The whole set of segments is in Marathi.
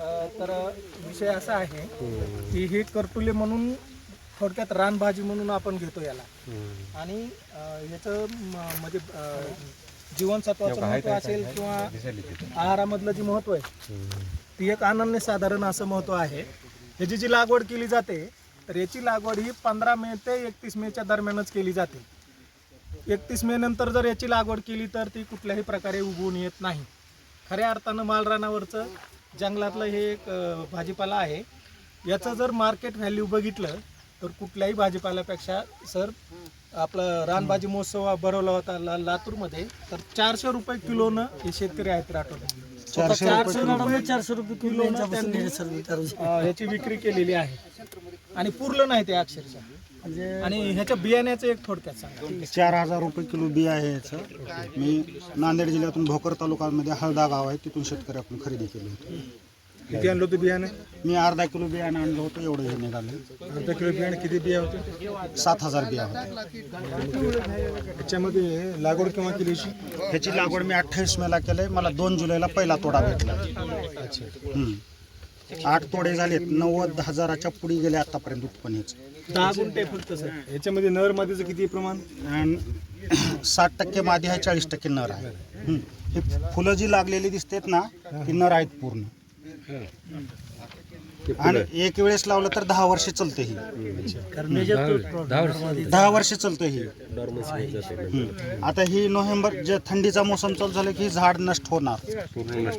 तर विषय असा आहे की ही करटुले म्हणून थोडक्यात रानभाजी म्हणून आपण घेतो याला. आणि याचं म्हणजे जीवनसत्वाचं महत्त्व असेल किंवा आहारामधलं जे महत्त्व आहे ती एक अनन्य साधारण असं महत्त्व आहे. ह्याची जी लागवड केली जाते तर याची लागवड ही पंधरा मे ते एकतीस मेच्या दरम्यानच केली जाते. एकतीस मे नंतर जर याची लागवड केली तर ती कुठल्याही प्रकारे उगवून येत नाही. खऱ्या अर्थानं मालरानावरचं जंगलातलं हे एक अ, भाजीपाला आहे. याचं जर मार्केट व्हॅल्यू बघितलं तर कुठल्याही भाजीपाल्यापेक्षा सर आपलं रानभाजी महोत्सव भरवला होता ला लातूरमध्ये तर चारशे रुपये किलोनं हे शेतकरी आहेत राठोडे. चारशे रुपये चारशे रुपये किलो त्यांनी अ, ह्याची विक्री केलेली आहे. आणि पुरलं नाही ते अक्षरशः. आणि ह्याच्या बियाण्याचं एक थोडक्यात सांगा. चार हजार रुपये किलो बी आहे याचं. मी नांदेड जिल्ह्यातून भोकर तालुक्यामध्ये हळदा गाव आहे तिथून शेतकऱ्याकडून खरेदी केली होती. किती आणलं होतं बियाणे? मी अर्धा किलो बियाणं आणलं होतं एवढं हे निघालं. अर्धा किलो बियाणे किती बिया होते? सात हजार बिया होत्या. त्याच्यामध्ये लागवड केव्हा केली ह्याची लागवड मी अठ्ठावीस मेला केलंय मला दोन जुलैला पहिला तोडा भेटला. हम्म. आठ तोडे झालेत. नव्वद हजाराच्या पुढे गेले आतापर्यंत उत्पन्नाचं. दहा गुंठे फक्त सर. याच्यामध्ये नर मादीचं किती प्रमाण? आणि साठ टक्के मादी आहे चाळीस टक्के नर आहे. हे फुलं जी लागलेली दिसतात ना ती नर आहेत पूर्ण. आणि एक वेळेस लावलं तर दहा वर्ष चालते ही. दहा वर्ष. चालतं ही. हम्म. आता ही नोव्हेंबर जे थंडीचा मोसम चालू झाला की ही झाड नष्ट होणार.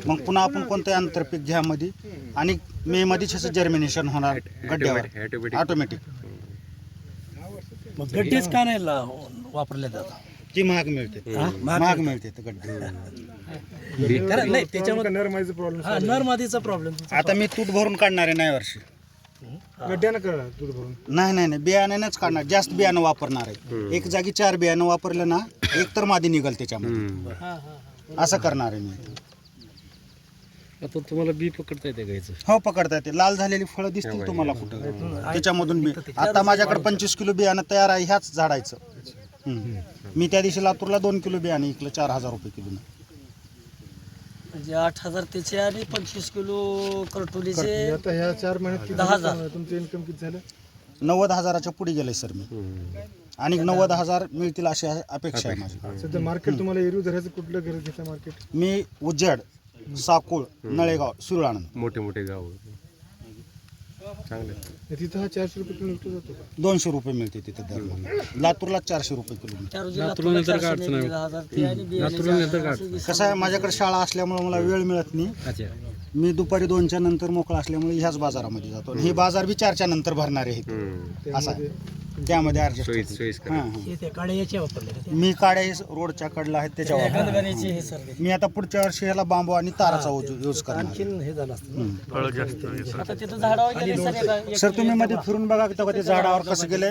मग पुन्हा आपण कोणते आंतरपीक घ्या मध्ये आणि मे मध्येच ह्याचं जर्मिनेशन होणार. गड्ड्यावर. ऑटोमॅटिक मग गड्डेच का नाही ला- वापरले जातात? ती महाग मिळते. महाग मिळते. ते गड्डे कारण नाही त्याच्यामध्ये नर मादीचा प्रॉब्लेम हा नरमादीचा प्रॉब्लेम आता मी तूट भरून काढणार आहे नाही वर्षी. गड्ड्यानं भरून. नाही नाही नाही बियाण्यानेच काढणार. जास्त बियाणं वापरणार आहे. एक जागी चार बियाणं वापरलं ना एक तर मादी निघल त्याच्यामध्ये. असं करणार आहे मी. आता तुम्हाला बी पकडता येते गायचं हो पकडता येते. लाल झालेली फळं दिसतील तुम्हाला कुठं. त्याच्यामधून बी. आता माझ्याकडे पंचवीस किलो बियाणं तयार आहे ह्याच झाडायचं. मी त्या दिवशी लातूरला दोन किलो बियाणं इकलं चार हजार रुपये किलो म्हणजे आठ हजार त्याचे आणि पंचवीस किलो करटोलीचे आता ह्या चार महिन्यात किती दहा हजार. तुमचं इन्कम किती झालं? नव्वद हजाराच्या पुढे गेले सर मी. आणि नव्वद हजार मिळतील अशी अपेक्षा आहे माझी. सध्या मार्केट तुम्हाला एरवी धरायचं कुठलं गरज मार्केट मी उज्जड साकुळ नळेगाव सुरळानंद. मोठे मोठे गाव. चांगले. तिथं हा चारशे रुपये किलो विकला जातो का? दोनशे रुपये मिळते तिथे दर लातूरला चारशे रुपये किलो मिळते. त्या रोजी लातूरला दहा हजार ते आणि बियाण्याचे हजार वीस कसं आहे माझ्याकडे शाळा असल्यामुळे मला वेळ मिळत नाही. अच्छा. मी दुपारी दोनच्या नंतर मोकळा असल्यामुळे ह्याच बाजारामध्ये जातो. आणि हे बाजार बी चारच्या नंतर भरणार आहे असा आहे. त्यामध्ये सोयीस ऍडजस्ट सोयीस हां हां हे. ते काळे याचे वापरले का ते? मी काड्या हे रोडच्या कडला आहेत त्याच्यावर हे सर मी आता पुढच्या वर्षी ह्याला बांबू आणि ताराचा यूज करणार आणखीन हे झालं असतं आता तिथं झाडावर गेले सर एका- एक- सर तुम्ही मध्ये फिरून बघा तेव्हा ते झाडावर कसं गेले